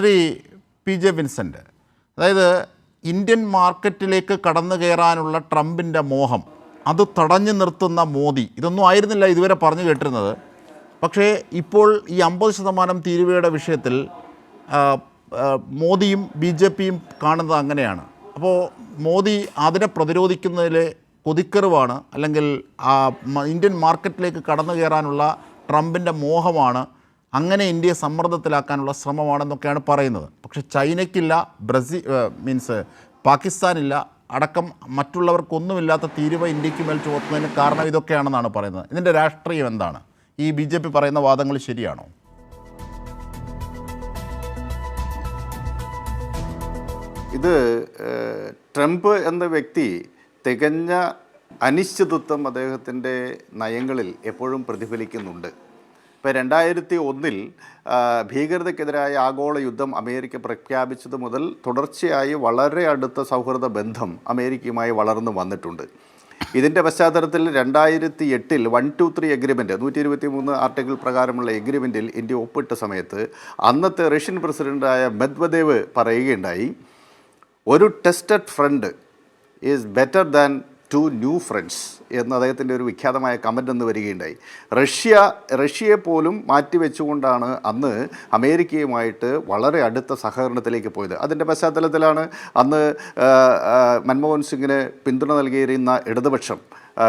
Shri P J Vincent. അതായത് Indian മാർക്കറ്റിലേക്ക് കടന്നു കയറാനുള്ള ട്രംപിന്റെ മോഹം അത് തടഞ്ഞു നിർത്തുന്ന മോദി ഇതൊന്നും ആയിരുന്നില്ല ഇതുവരെ പറഞ്ഞു കേട്ടിരുന്നത്. പക്ഷേ ഇപ്പോൾ ഈ അമ്പത് ശതമാനം തീരുവയുടെ വിഷയത്തിൽ മോദിയും ബി ജെ പിയും കാണുന്നത് അങ്ങനെയാണ്. അപ്പോൾ മോദി അതിനെ പ്രതിരോധിക്കുന്നതിൽ കൊതിക്കറിവാണ് അല്ലെങ്കിൽ ഇന്ത്യൻ മാർക്കറ്റിലേക്ക് കടന്നു കയറാനുള്ള ട്രംപിന്റെ മോഹമാണ് അങ്ങനെ ഇന്ത്യയെ സമ്മർദ്ദത്തിലാക്കാനുള്ള ശ്രമമാണെന്നൊക്കെയാണ് പറയുന്നത്. പക്ഷേ ചൈനയ്ക്കില്ല ബ്രസീൽ മീൻസ് പാകിസ്ഥാനില്ല അടക്കം മറ്റുള്ളവർക്കൊന്നുമില്ലാത്ത തീരുവ ഇന്ത്യയ്ക്ക് മേൽ ചുമത്തുന്നതിന് കാരണം ഇതൊക്കെയാണെന്നാണ് പറയുന്നത്. ഇതിന്റെ രാഷ്ട്രീയം എന്താണ്? ഈ ബി ജെ പി പറയുന്ന വാദങ്ങൾ ശരിയാണോ? ഇത് ട്രംപ് എന്ന വ്യക്തി തികഞ്ഞ അനിശ്ചിതത്വം അദ്ദേഹത്തിന്റെ നയങ്ങളിൽ എപ്പോഴും പ്രതിഫലിക്കുന്നുണ്ട്. ഇപ്പോൾ രണ്ടായിരത്തി ഒന്നിൽ ഭീകരതയ്ക്കെതിരായ ആഗോള യുദ്ധം അമേരിക്ക പ്രഖ്യാപിച്ചത് മുതൽ തുടർച്ചയായി വളരെ അടുത്ത സൗഹൃദ ബന്ധം അമേരിക്കയുമായി വളർന്നു വന്നിട്ടുണ്ട്. ഇതിന്റെ പശ്ചാത്തലത്തിൽ രണ്ടായിരത്തി എട്ടിൽ വൺ ടു ത്രീ എഗ്രിമെന്റ് നൂറ്റി ഇരുപത്തി മൂന്ന് ആർട്ടിക്കിൾ പ്രകാരമുള്ള എഗ്രിമെന്റിൽ ഇന്ത്യ ഒപ്പിട്ട സമയത്ത് അന്നത്തെ റഷ്യൻ പ്രസിഡന്റായ മെദ്വദേവ് പറയുകയുണ്ടായി ഒരു tested friend is better than two new friends എന്ന് അദ്ദേഹത്തിന്റെ ഒരു വിഖ്യാതമായ കമന്റ് എന്ന് വരികയുണ്ടായി. റഷ്യ റഷ്യയെ പോലും മാറ്റിവെച്ചുകൊണ്ടാണ് അന്ന് അമേരിക്കയുമായിട്ട് വളരെ അടുത്ത സഹകരണത്തിലേക്ക് പോയത്. അതിന്റെ പശ്ചാത്തലത്തിലാണ് അന്ന് മൻമോഹൻ സിംഗിന് പിന്തുണ നൽകിയിരുന്ന ഇടതുപക്ഷം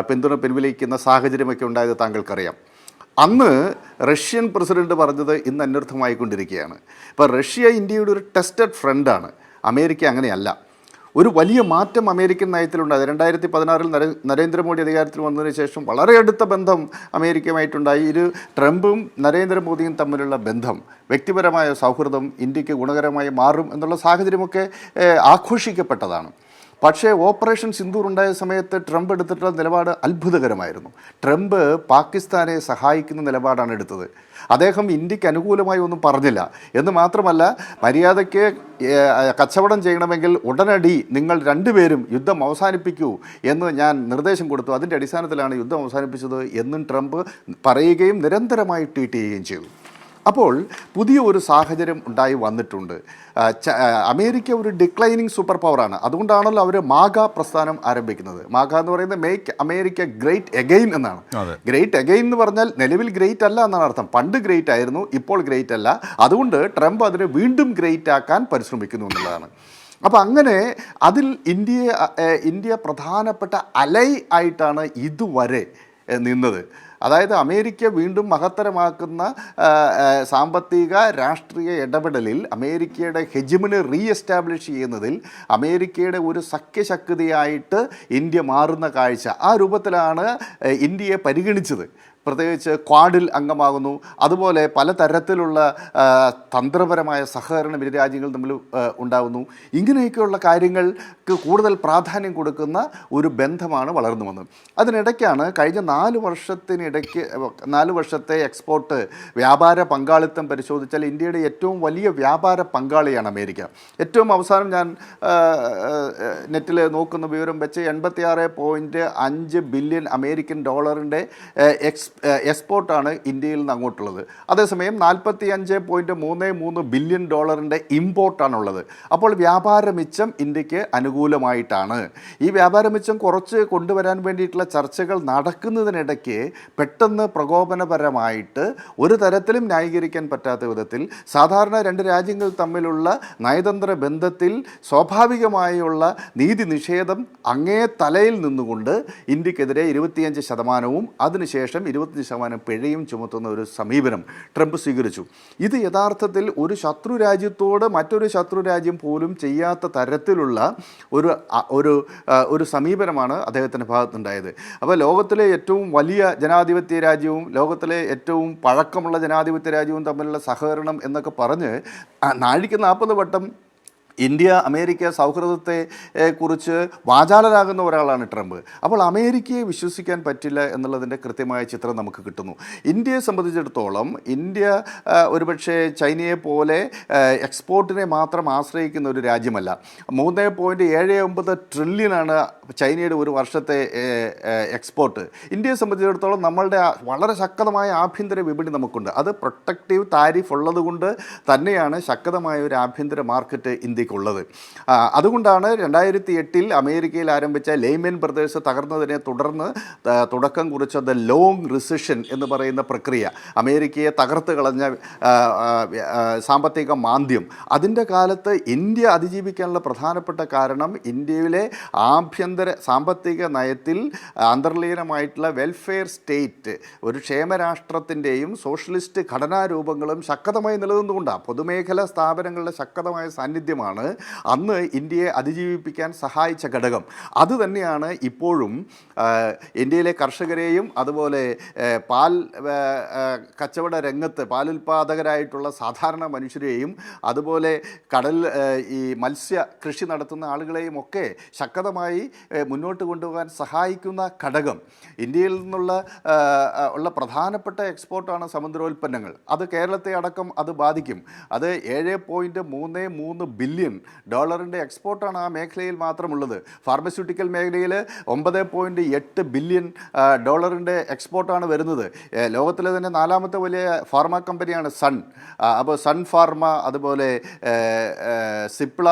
പിന്തുണ പിൻവലിക്കുന്ന സാഹചര്യമൊക്കെ ഉണ്ടായത് താങ്കൾക്കറിയാം. അന്ന് റഷ്യൻ പ്രസിഡന്റ് പറഞ്ഞത് ഇന്ന് അന്വർത്ഥമായിക്കൊണ്ടിരിക്കുകയാണ്. ഇപ്പോൾ റഷ്യ ഇന്ത്യയുടെ ഒരു ടെസ്റ്റഡ് ഫ്രണ്ടാണ്. അമേരിക്ക അങ്ങനെയല്ല. ഒരു വലിയ മാറ്റം അമേരിക്കൻ നയത്തിലുണ്ടായത് രണ്ടായിരത്തി പതിനാറിൽ നരേ നരേന്ദ്രമോദി അധികാരത്തിൽ വന്നതിന് ശേഷം വളരെ അടുത്ത ബന്ധം അമേരിക്കയുമായിട്ടുണ്ടായി. ഇരു ട്രംപും നരേന്ദ്രമോദിയും തമ്മിലുള്ള ബന്ധം വ്യക്തിപരമായ സൗഹൃദം ഇന്ത്യയ്ക്ക് ഗുണകരമായി മാറും എന്നുള്ള സാഹചര്യമൊക്കെ ആഘോഷിക്കപ്പെട്ടതാണ്. പക്ഷേ ഓപ്പറേഷൻ സിന്ദൂർ ഉണ്ടായ സമയത്ത് ട്രംപ് എടുത്തിട്ടുള്ള നിലപാട് അത്ഭുതകരമായിരുന്നു. ട്രംപ് പാകിസ്ഥാനെ സഹായിക്കുന്ന നിലപാടാണ് എടുത്തത്. അദ്ദേഹം ഇന്ത്യയ്ക്ക് അനുകൂലമായി ഒന്നും പറഞ്ഞില്ല. എന്ന് മാത്രമല്ല മര്യാദയ്ക്ക് കച്ചവടം ചെയ്യണമെങ്കിൽ ഉടനടി നിങ്ങൾ രണ്ടുപേരും യുദ്ധം അവസാനിപ്പിക്കൂ എന്ന് ഞാൻ നിർദ്ദേശം കൊടുത്തു. അതിന്റെ അടിസ്ഥാനത്തിലാണ് യുദ്ധം അവസാനിപ്പിച്ചത് എന്നും ട്രംപ് പറയുകയും നിരന്തരമായി ട്വീറ്റ് ചെയ്യുകയും ചെയ്തു. അപ്പോൾ പുതിയ ഒരു സാഹചര്യം ഉണ്ടായി വന്നിട്ടുണ്ട്. അമേരിക്ക ഒരു ഡിക്ലൈനിങ് സൂപ്പർ പവറാണ് അതുകൊണ്ടാണല്ലോ അവർ മാഗ പ്രസ്ഥാനം ആരംഭിക്കുന്നത്. മാഗ എന്ന് പറയുന്നത് മേക്ക് അമേരിക്ക ഗ്രേറ്റ് എഗെയിൻ എന്നാണ്. ഗ്രേറ്റ് എഗെയിൻ എന്ന് പറഞ്ഞാൽ നിലവിൽ ഗ്രേറ്റ് അല്ല എന്നാണ് അർത്ഥം. പണ്ട് ഗ്രേറ്റ് ആയിരുന്നു ഇപ്പോൾ ഗ്രേറ്റ് അല്ല. അതുകൊണ്ട് ട്രംപ് അതിനെ വീണ്ടും ഗ്രേറ്റ് ആക്കാൻ പരിശ്രമിക്കുന്നു എന്നുള്ളതാണ്. അപ്പോൾ അങ്ങനെ അതിൽ ഇന്ത്യയെ ഇന്ത്യ പ്രധാനപ്പെട്ട അലൈ ആയിട്ടാണ് ഇതുവരെ നിന്നത്. അതായത് അമേരിക്ക വീണ്ടും മഹത്തരമാക്കുന്ന സാമ്പത്തിക രാഷ്ട്രീയ ഇടപെടലിൽ അമേരിക്കയുടെ ഹെജിമിനെ റീ എസ്റ്റാബ്ലിഷ് ചെയ്യുന്നതിൽ അമേരിക്കയുടെ ഒരു സഖ്യശക്തിയായിട്ട് ഇന്ത്യ മാറുന്ന കാഴ്ച ആ രൂപത്തിലാണ് ഇന്ത്യയെ പരിഗണിച്ചത്. പ്രത്യേകിച്ച് ക്വാഡിൽ അംഗമാകുന്നു. അതുപോലെ പലതരത്തിലുള്ള തന്ത്രപരമായ സഹകരണം ഇരു രാജ്യങ്ങൾ തമ്മിൽ ഉണ്ടാകുന്നു. ഇങ്ങനെയൊക്കെയുള്ള കാര്യങ്ങൾക്ക് കൂടുതൽ പ്രാധാന്യം കൊടുക്കുന്ന ഒരു ബന്ധമാണ് വളർന്നു വന്നത് അതിനിടയ്ക്കാണ് കഴിഞ്ഞ നാല് വർഷത്തിനിടയ്ക്ക് നാല് വർഷത്തെ എക്സ്പോർട്ട് വ്യാപാര പങ്കാളിത്തം പരിശോധിച്ചാൽ ഇന്ത്യയുടെ ഏറ്റവും വലിയ വ്യാപാര പങ്കാളിയാണ് അമേരിക്ക. ഏറ്റവും അവസാനം ഞാൻ നെറ്റിൽ നോക്കുന്ന വിവരം വെച്ച് എൺപത്തിയാറ് പോയിന്റ് അഞ്ച് ബില്യൺ അമേരിക്കൻ ഡോളറിന്റെ എക്സ് എക്സ്പോർട്ടാണ് ഇന്ത്യയിൽ നിന്ന് അങ്ങോട്ടുള്ളത്. അതേസമയം നാൽപ്പത്തി അഞ്ച് പോയിന്റ് മൂന്ന് മൂന്ന് ബില്യൺ ഡോളറിന്റെ ഇമ്പോർട്ടാണുള്ളത്. അപ്പോൾ വ്യാപാര മിച്ചം ഇന്ത്യയ്ക്ക് അനുകൂലമായിട്ടാണ്. ഈ വ്യാപാര മിച്ചം കുറച്ച് കൊണ്ടുവരാൻ വേണ്ടിയിട്ടുള്ള ചർച്ചകൾ നടക്കുന്നതിനിടയ്ക്ക് പെട്ടെന്ന് പ്രകോപനപരമായിട്ട് ഒരു തരത്തിലും ന്യായീകരിക്കാൻ പറ്റാത്ത വിധത്തിൽ സാധാരണ രണ്ട് രാജ്യങ്ങൾ തമ്മിലുള്ള നയതന്ത്ര ബന്ധത്തിൽ സ്വാഭാവികമായുള്ള നീതി നിഷേധം അങ്ങേ തലയിൽ നിന്നുകൊണ്ട് ഇന്ത്യക്കെതിരെ ഇരുപത്തിയഞ്ച് ശതമാനവും അതിനുശേഷം ഇരുപത്തഞ്ച് ശതമാനം പിഴയും ചുമത്തുന്ന ഒരു സമീപനം ട്രംപ് സ്വീകരിച്ചു. ഇത് യഥാർത്ഥത്തിൽ ഒരു ശത്രു രാജ്യത്തോട് മറ്റൊരു ശത്രു രാജ്യം പോലും ചെയ്യാത്ത തരത്തിലുള്ള ഒരു ഒരു ഒരു സമീപനമാണ് അദ്ദേഹത്തിന്റെ ഭാഗത്തുണ്ടായത്. അപ്പോൾ ലോകത്തിലെ ഏറ്റവും വലിയ ജനാധിപത്യ രാജ്യവും ലോകത്തിലെ ഏറ്റവും പഴക്കമുള്ള ജനാധിപത്യ രാജ്യവും തമ്മിലുള്ള സഹകരണം എന്നൊക്കെ പറഞ്ഞ് നാഴിക്ക് നാൽപ്പത് വട്ടം ഇന്ത്യ അമേരിക്ക സൗഹൃദത്തെ കുറിച്ച് വാചാലരാകുന്ന ഒരാളാണ് ട്രംപ്. അപ്പോൾ അമേരിക്കയെ വിശ്വസിക്കാൻ പറ്റില്ല എന്നുള്ളതിന്റെ കൃത്യമായ ചിത്രം നമുക്ക് കിട്ടുന്നു. ഇന്ത്യയെ സംബന്ധിച്ചിടത്തോളം ഇന്ത്യ ഒരുപക്ഷെ ചൈനയെ പോലെ എക്സ്പോർട്ടിനെ മാത്രം ആശ്രയിക്കുന്ന ഒരു രാജ്യമല്ല. മൂന്ന് പോയിന്റ് ഏഴ് ഒമ്പത് ട്രില്യനാണ് ചൈനയുടെ ഒരു വർഷത്തെ എക്സ്പോർട്ട്. ഇന്ത്യയെ സംബന്ധിച്ചിടത്തോളം നമ്മളുടെ വളരെ ശക്തമായ ആഭ്യന്തര വിപണി നമുക്കുണ്ട്. അത് പ്രൊട്ടക്റ്റീവ് താരിഫ് ഉള്ളതുകൊണ്ട് തന്നെയാണ് ശക്തമായ ഒരു ആഭ്യന്തര മാർക്കറ്റ് ഇന്ത്യക്കുള്ളത് ആ, അതുകൊണ്ടാണ് രണ്ടായിരത്തി എട്ടിൽ അമേരിക്കയിൽ ആരംഭിച്ച ലെയ്മൻ ബ്രദേഴ്സ് തകർന്നതിനെ തുടർന്ന് തുടക്കം കുറിച്ച ദ ലോങ് റിസഷൻ എന്ന് പറയുന്ന പ്രക്രിയ അമേരിക്കയെ തകർത്ത് കളഞ്ഞ സാമ്പത്തിക മാന്ദ്യം അതിന്റെ കാലത്ത് ഇന്ത്യ അതിജീവിക്കാനുള്ള പ്രധാനപ്പെട്ട കാരണം ഇന്ത്യയിലെ ആഭ്യന്തര സാമ്പത്തിക നയത്തിൽ അന്തർലീനമായിട്ടുള്ള വെൽഫെയർ സ്റ്റേറ്റ് ഒരു ക്ഷേമരാഷ്ട്രത്തിന്റെയും സോഷ്യലിസ്റ്റ് ഘടനാരൂപങ്ങളും ശക്തമായി നിലനിന്നുകൊണ്ടാണ്. പൊതുമേഖലാ സ്ഥാപനങ്ങളുടെ ശക്തമായ സാന്നിധ്യമാണ് അന്ന് ഇന്ത്യയെ അതിജീവിപ്പിക്കാൻ സഹായിച്ച ഘടകം. അതുതന്നെയാണ് ഇപ്പോഴും ഇന്ത്യയിലെ കർഷകരെയും അതുപോലെ പാൽ കച്ചവട രംഗത്ത് പാലുൽപാദകരായിട്ടുള്ള സാധാരണ മനുഷ്യരെയും അതുപോലെ കടൽ ഈ മത്സ്യ കൃഷി നടത്തുന്ന ആളുകളെയും ഒക്കെ ശക്തമായി മുന്നോട്ട് കൊണ്ടുപോകാൻ സഹായിക്കുന്ന ഘടകം. ഇന്ത്യയിൽ നിന്നുള്ള ഉള്ള പ്രധാനപ്പെട്ട എക്സ്പോർട്ടാണ് സമുദ്രോൽപ്പന്നങ്ങൾ. അത് കേരളത്തെ അടക്കം അത് ബാധിക്കും. അത് ഏഴ് പോയിന്റ് മൂന്ന് മൂന്ന് ബില്യൺ ഡോളറിന്റെ എക്സ്പോർട്ടാണ് ആ മേഖലയിൽ മാത്രമുള്ളത്. ഫാർമസ്യൂട്ടിക്കൽ മേഖലയിൽ ഒമ്പത് പോയിന്റ് എട്ട് ബില്യൺ ഡോളറിന്റെ എക്സ്പോർട്ടാണ് വരുന്നത്. ലോകത്തിലെ തന്നെ നാലാമത്തെ വലിയ ഫാർമ കമ്പനിയാണ് സൺ. അപ്പോൾ സൺ ഫാർമ അതുപോലെ സിപ്ല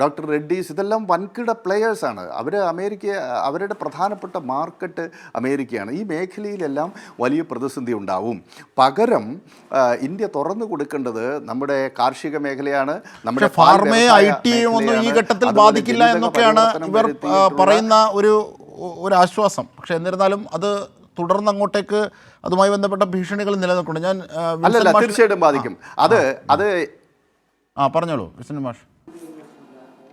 ഡോക്ടർ റെഡ്ഡീസ് ഇതെല്ലാം വൻകിട പ്ലെയേഴ്സാണ് അവർ അമേരിക്ക അവരുടെ പ്രധാനപ്പെട്ട മാർക്കറ്റ് അമേരിക്കയാണ്. ഈ മേഖലയിലെല്ലാം വലിയ പ്രതിസന്ധി ഉണ്ടാവും. പകരം ഇന്ത്യ തുറന്നു കൊടുക്കേണ്ടത് നമ്മുടെ കാർഷിക മേഖലയാണ് നമ്മുടെ ഫാർമയെ ഐ ടിയും ഒന്നും ഈ ഘട്ടത്തിൽ ബാധിക്കില്ല എന്നൊക്കെയാണ് ഇവർ പറയുന്ന ഒരു ഒരു ആശ്വാസം പക്ഷെ എന്നിരുന്നാലും അത് തുടർന്ന് അങ്ങോട്ടേക്ക് അതുമായി ബന്ധപ്പെട്ട ഭീഷണികൾ നിലനിൽക്കുന്നുണ്ട്. ഞാൻ തീർച്ചയായിട്ടും ബാധിക്കും. അത് അത് ആ പറഞ്ഞോളൂ വിൻസെന്റ് മാഷ്.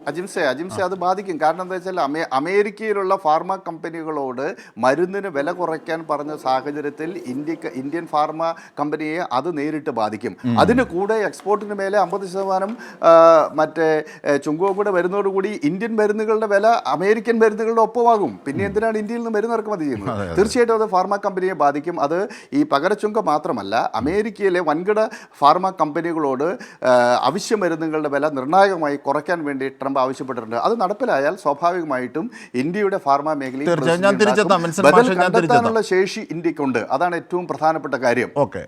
അജിംസെ അജിംസെ അത് ബാധിക്കും. കാരണം എന്താ വെച്ചാൽ അമേ അമേരിക്കയിലുള്ള ഫാർമ കമ്പനികളോട് മരുന്നിന് വില കുറയ്ക്കാൻ പറഞ്ഞ സാഹചര്യത്തിൽ ഇന്ത്യയ്ക്ക് ഇന്ത്യൻ ഫാർമ കമ്പനിയെ അത് നേരിട്ട് ബാധിക്കും. അതിന് കൂടെ എക്സ്പോർട്ടിന് മേലെ അമ്പത് ശതമാനം മറ്റേ ഏ, കൂടെ വരുന്നതോടുകൂടി ഇന്ത്യൻ മരുന്നുകളുടെ വില അമേരിക്കൻ മരുന്നുകളുടെ ഒപ്പമാകും. പിന്നെ എന്തിനാണ് ഇന്ത്യയിൽ നിന്ന് മരുന്ന് ഇറക്കുമതി ചെയ്യുന്നത്? തീർച്ചയായിട്ടും അത് ഫാർമ കമ്പനിയെ ബാധിക്കും. അത് ഈ പകരച്ചുങ്കം മാത്രമല്ല അമേരിക്കയിലെ വൻകിട ഫാർമ കമ്പനികളോട് അവശ്യ മരുന്നുകളുടെ വില നിർണായകമായി കുറയ്ക്കാൻ വേണ്ടി ട്രംപ് ആവശ്യപ്പെട്ടിട്ടുണ്ട്. അത് നടപ്പിലായാൽ സ്വാഭാവികമായിട്ടും ഇന്ത്യയുടെ ഫാർമ മേഖലയിൽ ബദൽ കണ്ടെത്താനുള്ള ശേഷി ഇന്ത്യക്കുണ്ട്. അതാണ് ഏറ്റവും പ്രധാനപ്പെട്ട കാര്യം. ഓക്കെ.